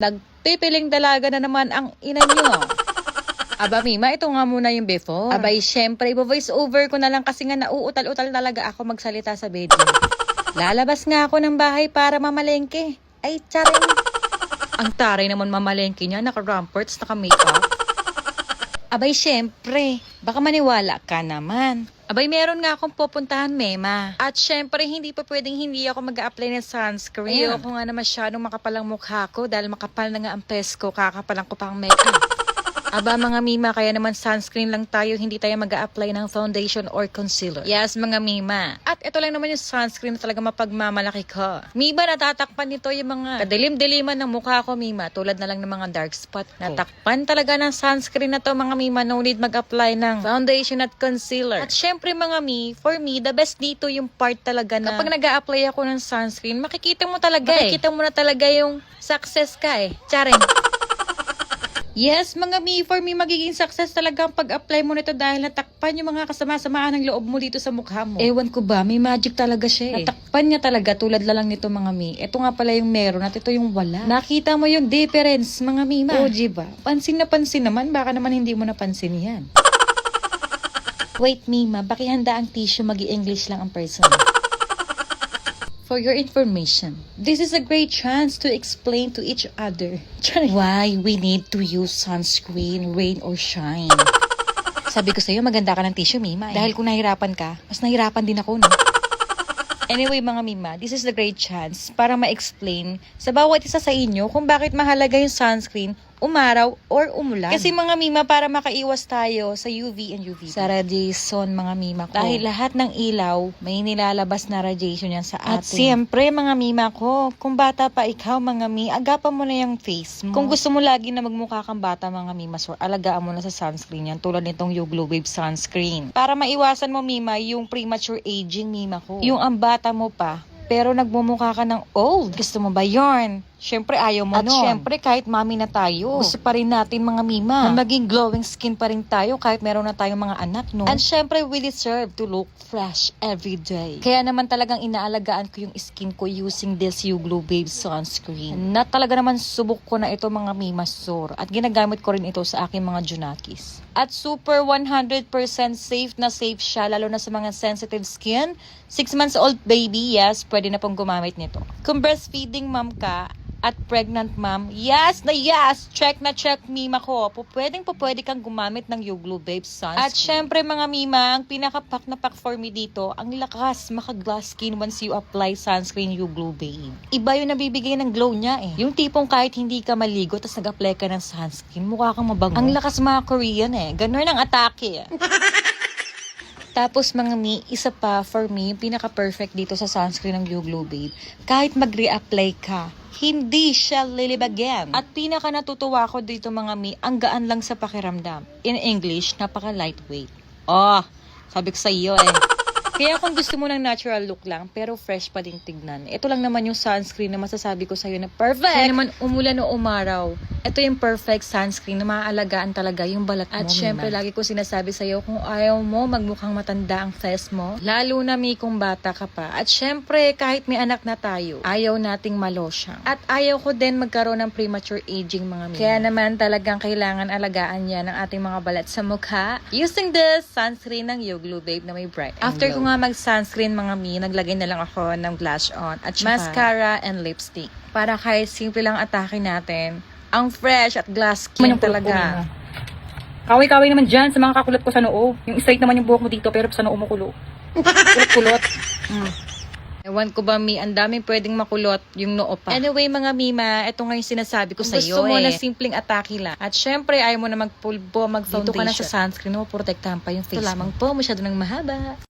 Nagpipiling dalaga na naman ang ina nyo. Aba, Mima, ito nga muna yung before. Abay, syempre, voice over ko na lang kasi nga nauutal-utal talaga ako magsalita sa video. Lalabas nga ako ng bahay para mamalengke. Ay, charing. Ang taray naman mamalengke niya, naka-ramparts, naka-makeup. Abay, syempre, baka maniwala ka naman. Abay, meron nga akong pupuntahan, Mema. At syempre, hindi pa pwedeng hindi ako mag apply ng sunscreen. Ayoko nga na masyadong makapalang mukha ko dahil makapal na nga ang pes ko, kakapalang ko pang makeup. Aba mga mima, kaya naman sunscreen lang tayo, hindi tayo mag apply ng foundation or concealer. Yes, mga mima. At ito lang naman yung sunscreen na talaga mapagmamalaki ko. Mima, natatakpan nito yung mga kadilim-diliman ng mukha ko, mima. Tulad na lang ng mga dark spot. Natakpan talaga ng sunscreen na to, mga mima. No need mag-apply ng foundation at concealer. At syempre, mga mi, for me, the best dito yung part talaga na kapag nag apply ako ng sunscreen, makikita mo talaga eh. Makikita mo na talaga yung success ka eh. Charing. Yes, mga mi, for me, magiging success talaga ang pag-apply mo nito dahil natakpan yung mga kasama-samaan ng loob mo dito sa mukha mo. Ewan ko ba, may magic talaga siya eh. Natakpan niya talaga tulad na lang nito mga mi. Ito nga pala yung meron at ito yung wala. Nakita mo yung difference mga mi, ma. O, ba? Pansin na pansin naman, baka naman hindi mo napansin yan. Wait, Mima, bakihanda ang tissue, mag english lang ang person. For your information, this is a great chance to explain to each other why we need to use sunscreen, rain or shine. Sabi ko sa'yo, maganda ka ng tissue, Mima. eh. Dahil kung nahirapan ka, mas nahirapan din ako, no? Anyway, mga Mima, this is the great chance para ma-explain sa bawat isa sa inyo kung bakit mahalaga yung sunscreen umaraw or umulan. Kasi mga Mima, para makaiwas tayo sa UV and UV. Sa radiation, mga Mima ko. Dahil lahat ng ilaw, may nilalabas na radiation yan sa atin. At siyempre, mga Mima ko, kung bata pa ikaw, mga Mi, agapan mo na yung face mo. Kung gusto mo lagi na magmukha kang bata, mga Mima, so alagaan mo na sa sunscreen yan, tulad nitong yung Glow Wave sunscreen. Para maiwasan mo, Mima, yung premature aging, Mima ko. Yung ang bata mo pa, pero nagmumukha ka ng old. Gusto mo ba yarn? Siyempre, ayaw mo At nun. Siyempre, kahit mami na tayo, gusto pa rin natin mga mima na maging glowing skin pa rin tayo kahit meron na tayong mga anak, no? And syempre, we deserve to look fresh every day. Kaya naman talagang inaalagaan ko yung skin ko using this You Glow Babe sunscreen. Na talaga naman subok ko na ito mga mima sore. At ginagamit ko rin ito sa aking mga junakis. At super 100% safe na safe siya, lalo na sa mga sensitive skin. 6 months old baby, yes, pwede na pong gumamit nito. Kung breastfeeding mom ka, at pregnant mom, yes na yes, check na check mima ko. Po, pwedeng po pwede kang gumamit ng Yuglo Babe Sunscreen. At syempre mga mima, ang pinaka-pack na pack for me dito, ang lakas maka-glass skin once you apply sunscreen Yuglo Babe. Iba yung nabibigay ng glow niya eh. Yung tipong kahit hindi ka maligo, tapos nag-apply ka ng sunscreen, mukha kang mabango. Ang lakas mga Korean eh. Ganun ang atake eh. Tapos mga mi, isa pa for me, yung pinaka-perfect dito sa sunscreen ng Glow Babe, kahit mag-reapply ka, hindi siya lilibagyan. At pinaka natutuwa ko dito mga mi, ang gaan lang sa pakiramdam. In English, napaka-lightweight. Oh, sabi ko sa iyo eh. Kaya kung gusto mo ng natural look lang, pero fresh pa din tignan, ito lang naman yung sunscreen na masasabi ko sa'yo na perfect. Kaya naman umulan o umaraw, ito yung perfect sunscreen na maaalagaan talaga yung balat mo. At syempre, lagi ko sinasabi sa'yo, kung ayaw mo magmukhang matanda ang face mo, lalo na may kung bata ka pa. At syempre, kahit may anak na tayo, ayaw nating malosyang. At ayaw ko din magkaroon ng premature aging mga mi. Kaya naman talagang kailangan alagaan yan ng ating mga balat sa mukha using this sunscreen ng Yoglu Babe na may bright and After ko nga mag-sunscreen mga mi, naglagay na lang ako ng blush on at mascara and lipstick. Para kahit simple lang atake natin, ang fresh at glass skin talaga. Kaway-kaway naman dyan sa mga kakulot ko sa noo. Yung straight naman yung buhok mo dito, pero sa noo mo kulo. Kulot-kulot. Mm. Ewan ko ba, Mi, ang daming pwedeng makulot yung noo pa. Anyway, mga Mima, ito nga yung sinasabi ko sa iyo gusto mo eh. na simpleng atake lang. At syempre, ayaw mo na magpulbo, mag-foundation. Dito ka na sa sunscreen mo, protektahan pa yung face Ito lamang po, masyado nang mahaba.